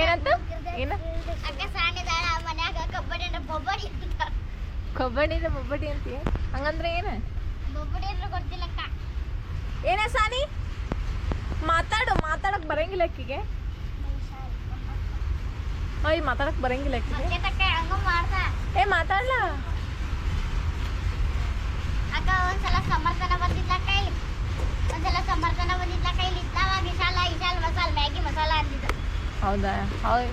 ಏನಂತ? ಏನ? ಕಬಡ್ಡಿ ಅಂದ್ರೆ ಬೊಬ್ಬಡಿ ಅಂತೀಯ ಹಂಗಂದ್ರೆ ಏನ? ಏನ ಸಾನಿ ಮಾತಾಡು ಮಾತಾಡಕ್ ಬರಂಗಿಲ್ಲ ಅಕ್ಕಿಗೆ. ಅಯ್ಯ ಮಾತಾಡಕ್ ಬರಂಗಿಲ್ಲ ಅಕ್ಕಿಗೆ. ಏ ಮಾತಾಡ್ಲ? ಅಕ್ಕ ಒಂದ್ಸಲ ಸಮರ್ಥನ ಬಂದಿದ್ಲಕ್ಕ ಒಂದ್ಸಲ ಸಮರ್ಥನ ಬಂದಿದ್ಲಕ್ಕ ಇಲ್ಲಿ. ಇದ್ದಾವ ವಿಶಾಲ ವಿಶಾಲ್ ಮಸಾಲ ಮ್ಯಾಗಿ ಮಸಾಲ ಅಂದಿದ್ದ. ಹೌದಾ? ಹೌದು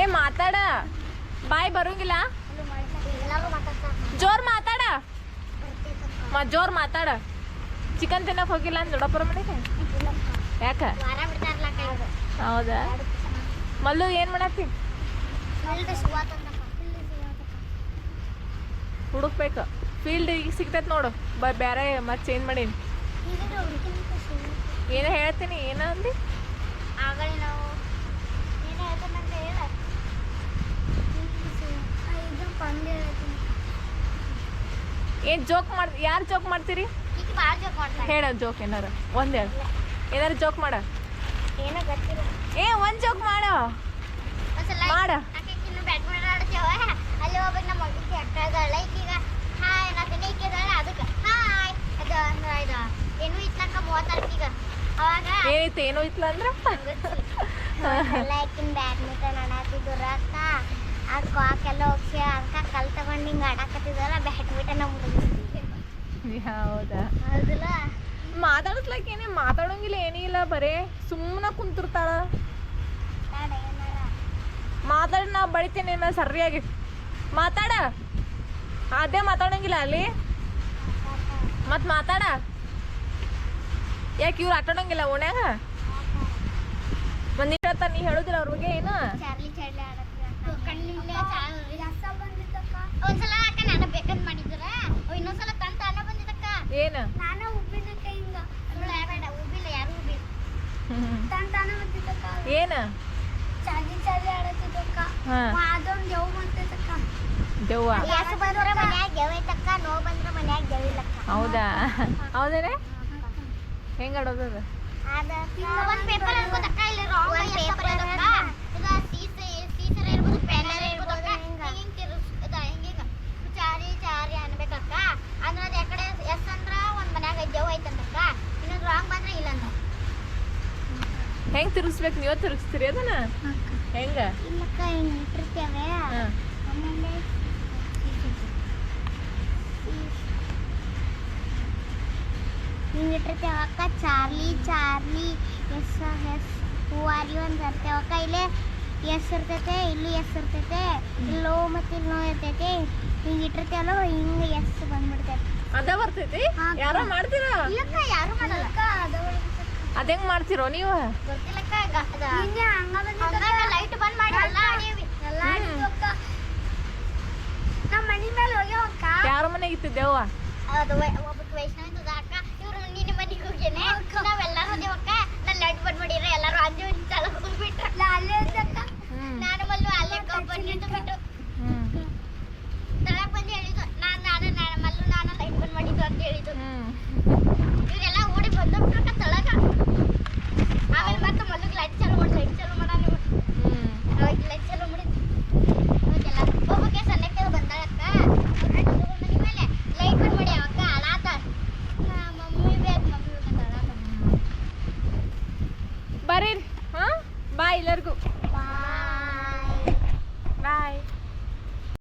ಏ ಮಾತಾಡ. ಬಾಯ್ ಬರಂಗಿಲ್ಲ? ಜೋರ್ ಮಾತಾಡ. ಮ ಜೋರ್ ಮಾತಾಡ. ಚಿಕನ್ ತಿನ್ನಕ್ ಹೋಗಿಲ್ಲ ಅಂತ ದೊಡ್ಡಪ್ಪರ ಮನೆಗೆ ಯಾಕ? ಹೌದಾ? ಮಲ್ಲು ಏನ್ ಮಾಡತ್ತಿ ಹುಡುಕ್ಬೇಕು. ಫೀಲ್ಡ್ ಈಗ ಸಿಗ್ತೈತೆ ನೋಡು. ಬ ಬೇರೆ ಮತ್ತೆ ಚೇಂಜ್ ಮಾಡೀನಿ. ಏನೋ ಹೇಳ್ತೀನಿ? ಏನೋ ಆಗಲೇ ನಾವು. ಏನು ಹೇಳ್ತಾನಂತ ಹೇಳ. ಇದು ಪಂದ್ಯ ಏ ಏನ್ ಜೋಕ್ ಮಾಡ್ ಯಾರು ಜೋಕ್ ಮಾಡ್ತೀರಿ? ಈಗ ಭಾಳ ಜೋಕ್ ಮಾಡ್ತಾರೆ ಹೇಳ ಜೋಕ್ ಏನಾರ ಒಂದ್ ಹೇಳ. ಏನಾರ ಜೋಕ್ ಮಾಡ. ಏನೋ ಗೊತ್ತಿಲ್ಲ. ಏ ಒಂದು ಜೋಕ್ ಮಾಡ. ಮಾಡ. ಬ್ಯಾಡ್ಮಿಂಟನ್ ಆಡ್ತೇವ ಅಲ್ಲಿ ಒಬ್ಬ ನಮ್ಮ ಮಗ ಅಕ್ಕ ಈಕೀಗ ಹಾಯ್ ಇದಾಳ ಅದಕ್ಕೆ ಹಾಯ್. ಅದು ಅಂದ್ರೆ ಇದು ಏನು ಇತ್ಲಕ್ಕ ಮೂವತ್ತಾರಕ್ಕೀಗ? ಅವಾಗ ಏನೈತೆ? ಏನೋ ಇತ್ಲ ಅಂದ್ರ? ಎಲ್ಲ ಆಕಿನ ಬ್ಯಾಡ್ಮಿಂಟನ್ ಆಡಾತಿದ್ರು ಅಕ್ಕ. ಅದು ಕಾಕೆಲ್ಲ ಹೋಗ್ಸಿ ಅದಕ್ಕೆ ಕಲ್ ತಗೊಂಡು ಹಿಂಗೆ ಆಡಾಕತ್ತಿದ್ವಲ್ಲ ಬ್ಯಾಡ್ಮಿಂಟನ್ ಮುಗಿದ್ವಿ ಹೌದಾ? ಹೌದಲ್ಲ? ಮಾತಾಡಸ್ಲಕ್ ಏನೇ ಮಾತಾಡೋಂಗಿಲ್ಲ ಏನೇ ಇಲ್ಲ ಬರೇ ಸುಮ್ಮನೆ ಕುಂತಿರ್ತಾಳ. ಮಾತಾಡ ನಾ ಬಳಿತೇನೆ ನಾ ಸರಿಯಾಗಿ. ಮಾತಾಡ. ಅದೇ ಮಾತಾಡೋಂಗಿಲ್ಲ ಅಲ್ಲಿ? ಮತ್ ಮಾತಾಡ. ಯಾಕೆ ಇವ್ರು ಆಟಾಡಂಗಿಲ್ಲ ಓಣ್ಯಾಗ? ಒಂದ್ ನಿಮಿಷ ನೀ ಹೇಳುದಿಲ್ಲ ಅವ್ರ ಬಗ್ಗೆ ಏನು? ಏನು? ಏನು? ಹೌದಾ? ಹೌದೇನೆ? ಹೆಂಗ್ ಆಡೋದು ಅದು? ಒಂದ್ ಪೇಪರ್ ನೀವ ತಿರುಗಿಸ್ತೀರಿ ರಾಂಗ್ ಪೇಪರ್ ಇರಕ್ಕ ಇದು ಸೀಸ ಸೀಸರ ಇರ್ಬೋದು ಪೆನ್ನರ್ ಇರ್ಬೋದಕ್ಕ ಹಿಂಗ್ ತಿರ್ಸ್ ಇದ ಹಿಂಗ್ ಹಿಂಗ ಚಾರಿ ಚಾರಿ ಅನ್ಬೇಕಕ್ಕ ಅಂದ್ರೆ ಅದ್ ಯಾಕಡೆ ಎಸ್ ಅಂದ್ರ ಒಂದ್ ಮನ್ಯಾಗ ದೇವ್ ಐತಂತಕ್ಕ ಇನ್ನೊಂದು ರಾಂಗ್ ಬಂದ್ರೆ ಇಲ್ಲ ಅಂತ ಹೆಂಗ್ ತಿರ್ಗಿಸ್ಬೇಕು ನೀವ ತಿರ್ಗಿಸ್ತೀರಿ ಅದನ್ನ ಹೆಂಗ ಇಲ್ಲಕ್ಕ ಹಿಂಗ್ ಇಟ್ಟಿರ್ತೇವೆ ಹಾ. ಆಮೇಲೆ ಹಿಂಗ್ ಅಕ್ಕ Charlie Charlie yes yes who are you ಅಂತ ಇರ್ತೇವಕ್ಕ ಇಲ್ಲೇ ಎಸ್ ಇರ್ತೈತೆ ಇಲ್ಲಿ ಎಸ್ ಇರ್ತೈತೆ ಇಲ್ಲೋ ಮತ್ತೆ ಇಲ್ಲಿ ಇರ್ತೈತೆ. ಹಿಂಗೆ ಇಟ್ಟಿರ್ತೇವಲ್ಲ ಹಿಂಗೆ ಎಸ್ ಬಂದ್ಬಿಡ್ತೈತೆ. ಅದ ಬರ್ತೈತಿ? ಯಾರೋ ಮಾಡ್ತೀರಾ? ಇಲ್ಲಕ್ಕ ಯಾರು ಮಾಡಲ್ಲ. ಅದ ಹೆಂಗ್ ಮಾಡ್ತಿರೋ ನೀವು? ಗೊತ್ತಿಲ್ಲಕ್ಕ ಲೈಟ್ ಬಂದ್ ಮಾಡಿ ಎಲ್ಲ ಆಡೀವಿ ಎಲ್ಲ ಆಡಿದ್ವಕ್ಕ. ನಮ್ಮ ಮನಿ ಮೇಲೆ ಹೋಗ್ಯಾವಕ್ಕ ಯಾರ ಮನೆಗೆ ಇತ್ತಿದ್ದೇವ ದೆವ್ವ ಅದು ಒಬ್ಬ ವೈಷ್ಣವ ಅಕ್ಕ ಮನೆಗೆ अरे हाँ? बाय लड़कू